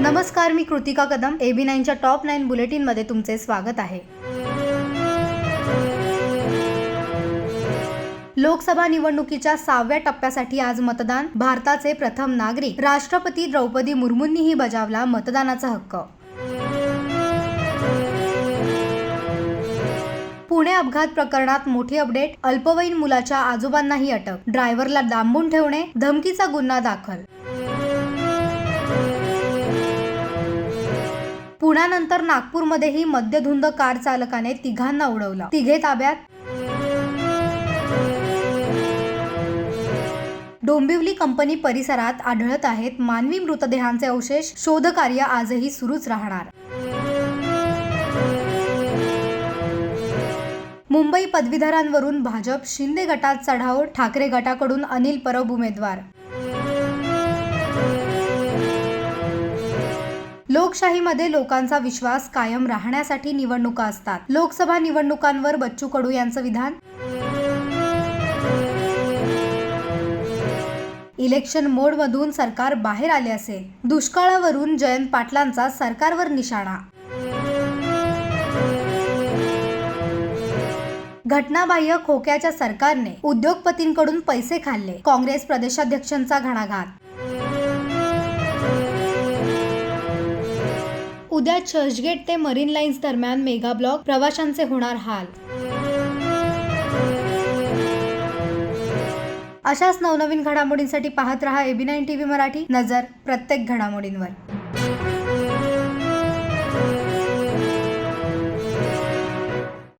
नमस्कार मी कृतिका कदम. एबी नाईनच्या टॉप नाईन बुलेटिनमध्ये तुमचे स्वागत आहे. लोकसभा निवडणुकीच्या सहाव्या टप्प्यासाठी आज मतदान. भारताचे प्रथम नागरिक राष्ट्रपती द्रौपदी मुर्मूंनीही बजावला मतदानाचा हक्क. पुणे अपघात प्रकरणात मोठी अपडेट. अल्पवयीन मुलाच्या आजोबांनाही अटक. ड्रायव्हरला दांबून ठेवणे धमकीचा गुन्हा दाखल. पुण्यानंतर नागपूरमध्येही मद्यधुंद कार चालकाने तिघांना उडवलं. तिघे ताब्यात? डोंबिवली कंपनी परिसरात आढळत आहेत मानवी मृतदेहांचे अवशेष. शोधकार्य आजही सुरूच राहणार. मुंबई पदवीधरांवरून भाजप शिंदे गटात चढाव ठाकरे गटाकडून अनिल परब उमेदवार. लोकशाहीमध्ये लोकांचा विश्वास कायम राहण्यासाठी निवडणुका असतात. लोकसभा निवडणुकांवर बच्चू कडू यांचं विधान? इलेक्शन मोडमधून सरकार बाहेर आले असेल. दुष्काळावरून जयंत पाटलांचा सरकारवर निशाणा. घटनाबाह्य खोक्याच्या सरकारने उद्योगपतींकडून पैसे खाल्ले. काँग्रेस प्रदेशाध्यक्षांचा घणाघात. उद्या चर्चगेट ते मरीन लाईन्स दरम्यान मेगा ब्लॉक प्रवाशांचे होणार हाल. अशाच नवनवीन घडामोडींसाठी पाहत रहा एबी नाईन टीव्ही मराठी. नजर प्रत्येक घडामोडींवर.